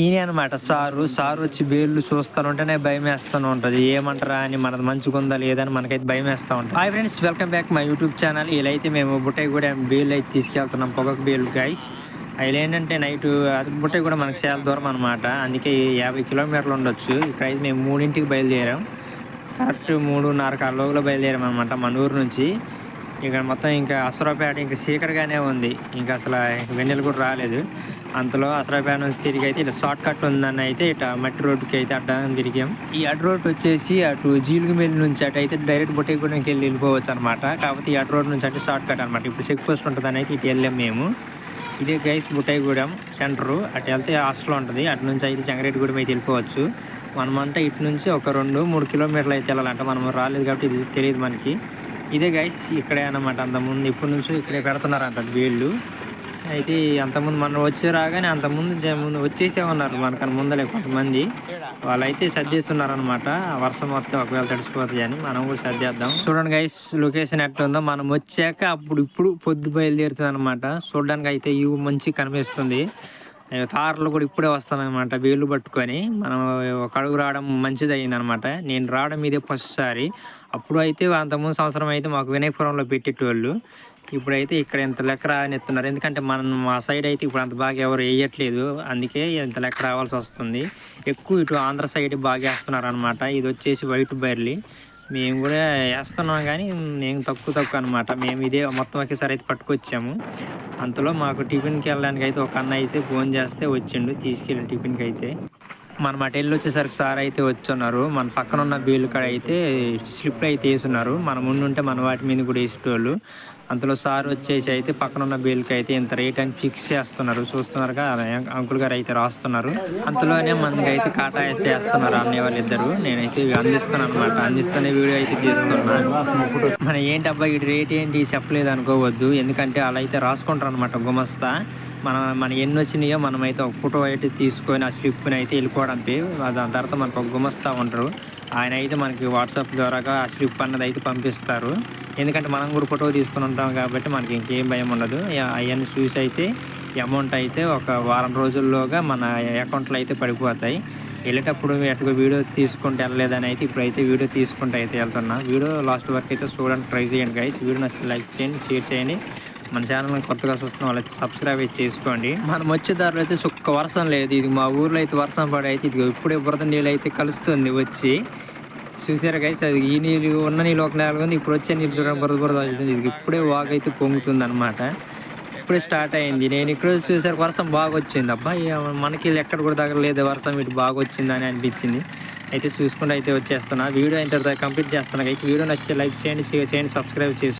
ఈయన అనమాట sir sir వచ్చి వేళ్ళు చూస్తాను ఉంటేనే భయం వేస్తూనే ఉంటుంది. ఏమంటారా అని మనది మంచిగుందా లేదని మనకైతే భయం వేస్తూ ఉంటుంది. Hi friends welcome back my YouTube channel ఇలా అయితే మేము బుట్టయ్య కూడా బేళ్ళు అయితే తీసుకెళ్తున్నాం. పొగకు బేలు గైస్ అవి ఏంటంటే నైట్ అది బుట్టయ్య కూడా మనకి చాలా దూరం అనమాట అందుకే యాభై కిలోమీటర్లు ఉండొచ్చు. ఇక్కడైతే మేము మూడింటికి బయలుదేరాం. కరెక్ట్ మూడున్నర కల్లోగులో బయలుదేరాం అనమాట మన ఊరు నుంచి. ఇక్కడ మొత్తం ఇంకా అసరాపేట ఇంకా సీకర్గానే ఉంది. ఇంకా అసలు వెన్నెలు కూడా రాలేదు. అంతలో అసరాపేట నుంచి తిరిగి అయితే ఇట్లా షార్ట్ కట్ ఉందని అయితే ఇట్లా మట్టి రోడ్డుకి అయితే అడ్డం తిరిగాం. ఈ అడ్డు రోడ్ వచ్చేసి అటు జీలుగుమెల్లి నుంచి అటు అయితే డైరెక్ట్ బొట్టేగూడెంకి వెళ్ళి వెళ్ళిపోవచ్చు అనమాట కాకపోతే ఈ అడ్డు రోడ్ నుంచి అంటే షార్ట్ కట్ అనమాట ఇప్పుడు చెక్ పోస్ట్ ఉంటుందని అయితే ఇటు వెళ్ళాం మేము. ఇదే గైస్ బుట్టాయిగూడెం సెంటరు. అటు వెళ్తే హాస్టల్ ఉంటుంది. అటు నుంచి అయితే చెంగరెడ్డిగూడెం అయితే వెళ్ళిపోవచ్చు. మనమంతా ఇటు నుంచి ఒక రెండు మూడు కిలోమీటర్లు అయితే వెళ్ళాలంట. మనం రాలేదు కాబట్టి ఇది తెలియదు మనకి. ఇదే గైస్ ఇక్కడే అన్నమాట అంతకుముందు. ఇప్పటి నుంచి ఇక్కడే పెడుతున్నారంట వీళ్ళు అయితే అంతకుముందు మనం వచ్చి రాగానే అంతకుముందు ముందు వచ్చేసే ఉన్నారు మనకన్నా ముందలే కొంతమంది. వాళ్ళైతే సర్దేస్తున్నారు అనమాట వర్షం మొత్తం ఒకవేళ తడిసిపోతుంది అని మనం కూడా సర్దేద్దాం చూడండి గైస్ లొకేషన్ ఎట్లా ఉందో. మనం వచ్చాక అప్పుడు ఇప్పుడు పొద్దు బయలుదేరుతుంది అనమాట చూడడానికి అయితే ఇవి మంచి కనిపిస్తుంది. తారలు కూడా ఇప్పుడే వస్తానమాట వేలు పట్టుకొని. మనం ఒక అడుగు రావడం మంచిది అయింది అనమాట నేను రావడం ఇదే ఫస్ట్ సారి. అప్పుడు అయితే అంతకుముందు సంవత్సరం అయితే మాకు వినాయకపురంలో పెట్టేటోళ్ళు. ఇప్పుడైతే ఇక్కడ ఇంత లెక్క రానిస్తున్నారు. ఎందుకంటే మనం మా సైడ్ అయితే ఇప్పుడు అంత బాగా ఎవరు వేయట్లేదు. అందుకే ఇంత లెక్క రావాల్సి వస్తుంది. ఎక్కువ ఇటు ఆంధ్ర సైడ్ బాగా వేస్తున్నారు అనమాట ఇది వచ్చేసి వైట్ బైర్లీ. మేము కూడా వేస్తున్నాం కానీ మేము తక్కువ తక్కువ అనమాట మేము ఇదే మొత్తం ఒకేసారి అయితే పట్టుకొచ్చాము. అంతలో మాకు టిఫిన్కి వెళ్ళడానికి అయితే ఒక అన్న అయితే ఫోన్ చేస్తే వచ్చిండు. తీసుకెళ్ళి టిఫిన్కి అయితే. మన అటు వెళ్ళి వచ్చేసరికి సార్ అయితే వచ్చున్నారు. మన పక్కన ఉన్న బీలు కాడ అయితే స్లిప్లు అయితే వేసున్నారు. మన ముందుంటే మన వాటి మీద కూడా వేసేటోళ్ళు. అంతలో సార్ వచ్చేసి అయితే పక్కన ఉన్న బీల్కి అయితే ఇంత రేట్ అని ఫిక్స్ చేస్తున్నారు. చూస్తున్నారుగా అంకుల్ గారు అయితే రాస్తున్నారు. అంతలోనే మనకి అయితే కాటా అయితే వేస్తున్నారు అన్నయ్య వాళ్ళిద్దరు నేనైతే అందిస్తున్నాను అనమాట అందిస్తూనే వీడియో అయితే తీస్తున్నాను. మన ఏంటి అబ్బాయి ఇటు రేట్ ఏంటి చెప్పలేదు అనుకోవద్దు. ఎందుకంటే అలా అయితే రాసుకుంటారు అనమాట గుమస్తా. మన మన ఎన్ని వచ్చినాయో మనమైతే ఒక ఫోటో అయితే తీసుకొని ఆ స్లిప్ని అయితే వెళ్ళిపోవడానికి దాని తర్వాత మనకు ఒక గుమస్తా ఉంటారు. ఆయన అయితే మనకి వాట్సాప్ ద్వారాగా ఆ స్లిప్ అన్నది అయితే పంపిస్తారు. ఎందుకంటే మనం కూడా ఫోటో తీసుకుని ఉంటాం కాబట్టి మనకి ఇంకేం భయం ఉండదు. అవన్నీ చూసి అయితే అమౌంట్ అయితే ఒక వారం రోజుల్లోగా మన అకౌంట్లో అయితే పడిపోతాయి. వెళ్ళేటప్పుడు ఎట్టుగా వీడియో తీసుకుంటే వెళ్ళలేదని అయితే ఇప్పుడైతే వీడియో తీసుకుంటే అయితే వెళ్తున్నా. వీడియో లాస్ట్ వరకు అయితే చూడడానికి ట్రై చేయండి గైస్ వీడియో నచ్చితే లైక్ చేయండి షేర్ చేయండి. మన ఛానల్ కొత్తగా చూస్తున్న అయితే సబ్స్క్రైబ్ చేసుకోండి. మనం వచ్చే దారిలో అయితే సుక్క వర్షం లేదు. ఇది మా ఊర్లో అయితే వర్షం పడి అయితే ఇది ఇప్పుడే బురద నీళ్ళు అయితే కలుస్తుంది వచ్చి. చూసారా గైస్ అది ఈ నీళ్ళు ఉన్న నీళ్ళు ఒక నెల ఉంది. ఇప్పుడు వచ్చే నీళ్ళు చూడడం బురద బురద అవుతుంది ఇది ఇప్పుడే వాగ్ అయితే పొంగుతుంది అనమాట ఇప్పుడే స్టార్ట్ అయింది. నేను ఇక్కడ చూసారు వర్షం బాగా వచ్చింది. అబ్బాయి ఇక మనకి ఎక్కడ కూడా తగలేదు వర్షం ఇటు బాగా వచ్చింది అని అనిపించింది. అయితే చూసుకుంటూ అయితే వచ్చేస్తున్నా. వీడియో ఇంటర్ కంప్లీట్ చేస్తున్నా. అయితే వీడియో నచ్చితే లైక్ చేయండి షేర్ చేయండి సబ్స్క్రైబ్ చేసుకోండి.